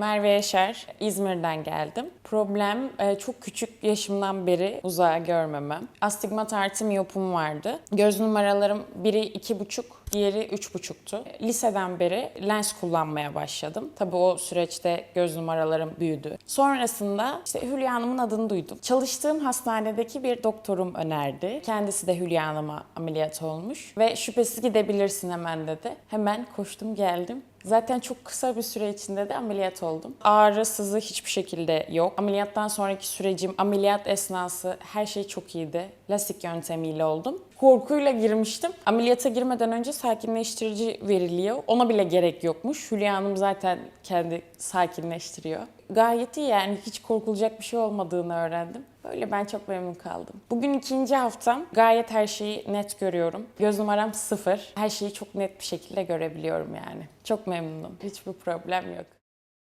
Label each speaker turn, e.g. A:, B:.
A: Merve Yaşar, İzmir'den geldim. Problem e, çok küçük yaşımdan beri uzağa görmemem. Astigmat artı miyopum vardı. Göz numaralarım biri iki buçuk, diğeri üç buçuktu. Liseden beri lens kullanmaya başladım. Tabii o süreçte göz numaralarım büyüdü. Sonrasında işte Hülya Hanım'ın adını duydum. Çalıştığım hastanedeki bir doktorum önerdi. Kendisi de Hülya Hanım'a ameliyat olmuş ve şüphesiz gidebilirsin hemen dedi. Hemen koştum geldim. Zaten çok kısa bir süre içinde de ameliyat oldum. Ağrı, sızı hiçbir şekilde yok. Ameliyattan sonraki sürecim, ameliyat esnası her şey çok iyiydi. Lasik yöntemiyle oldum. Korkuyla girmiştim. Ameliyata girmeden önce sakinleştirici veriliyor. Ona bile gerek yokmuş. Hülya Hanım zaten kendi sakinleştiriyor. Gayet iyi yani hiç korkulacak bir şey olmadığını öğrendim. Böyle ben çok memnun kaldım. Bugün ikinci haftam. Gayet her şeyi net görüyorum. Göz numaram sıfır. Her şeyi çok net bir şekilde görebiliyorum yani. Çok memnunum. Hiçbir problem yok.